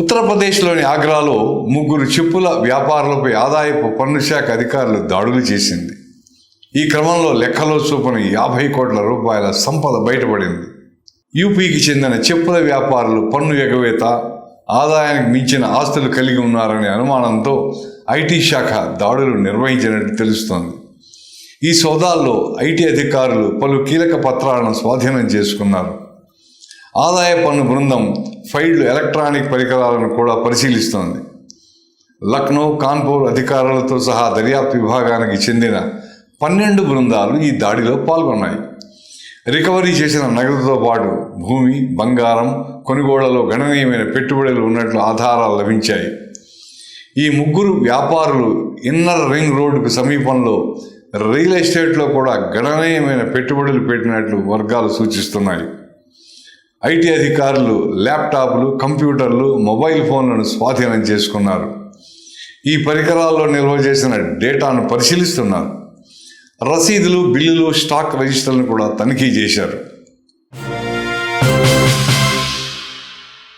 ఉత్తరప్రదేశ్లోని ఆగ్రాలో ముగ్గురు చెప్పుల వ్యాపారులపై ఆదాయపు పన్ను శాఖ అధికారులు దాడులు చేసింది. ఈ క్రమంలో లెక్కలో చూపని యాభై కోట్ల రూపాయల సంపద బయటపడింది. యూపీకి చెందిన చెప్పుల వ్యాపారులు పన్ను ఎగవేత ఆదాయానికి మించిన ఆస్తులు కలిగి ఉన్నారనే అనుమానంతో ఐటీ శాఖ దాడులు నిర్వహించినట్టు తెలుస్తోంది. ఈ సోదాల్లో ఐటీ అధికారులు పలు కీలక పత్రాలను స్వాధీనం చేసుకున్నారు. ఆదాయ పన్ను బృందం ఫైల్డ్ ఎలక్ట్రానిక్ పరికరాలను కూడా పరిశీలిస్తోంది. లక్నో కాన్పూర్ అధికారులతో సహా దర్యాప్తు విభాగానికి చెందిన పన్నెండు బృందాలు ఈ దాడిలో పాల్గొన్నాయి. రికవరీ చేసిన నగదుతో పాటు భూమి బంగారం కొనుగోళ్ళలో గణనీయమైన పెట్టుబడులు ఉన్నట్లు ఆధారాలు లభించాయి. ఈ ముగ్గురు వ్యాపారులు ఇన్నర్ రింగ్ రోడ్డుకు సమీపంలో రియల్ ఎస్టేట్లో కూడా గణనీయమైన పెట్టుబడులు పెట్టినట్లు వర్గాలు సూచిస్తున్నాయి. ఐటీ అధికారులు ల్యాప్టాప్లు కంప్యూటర్లు మొబైల్ ఫోన్లను స్వాధీనం చేసుకున్నారు. ఈ పరికరాల్లో నిల్వ చేసిన డేటాను పరిశీలిస్తున్నారు. రసీదులు బిల్లులు స్టాక్ రిజిస్టర్లను కూడా తనిఖీ చేశారు.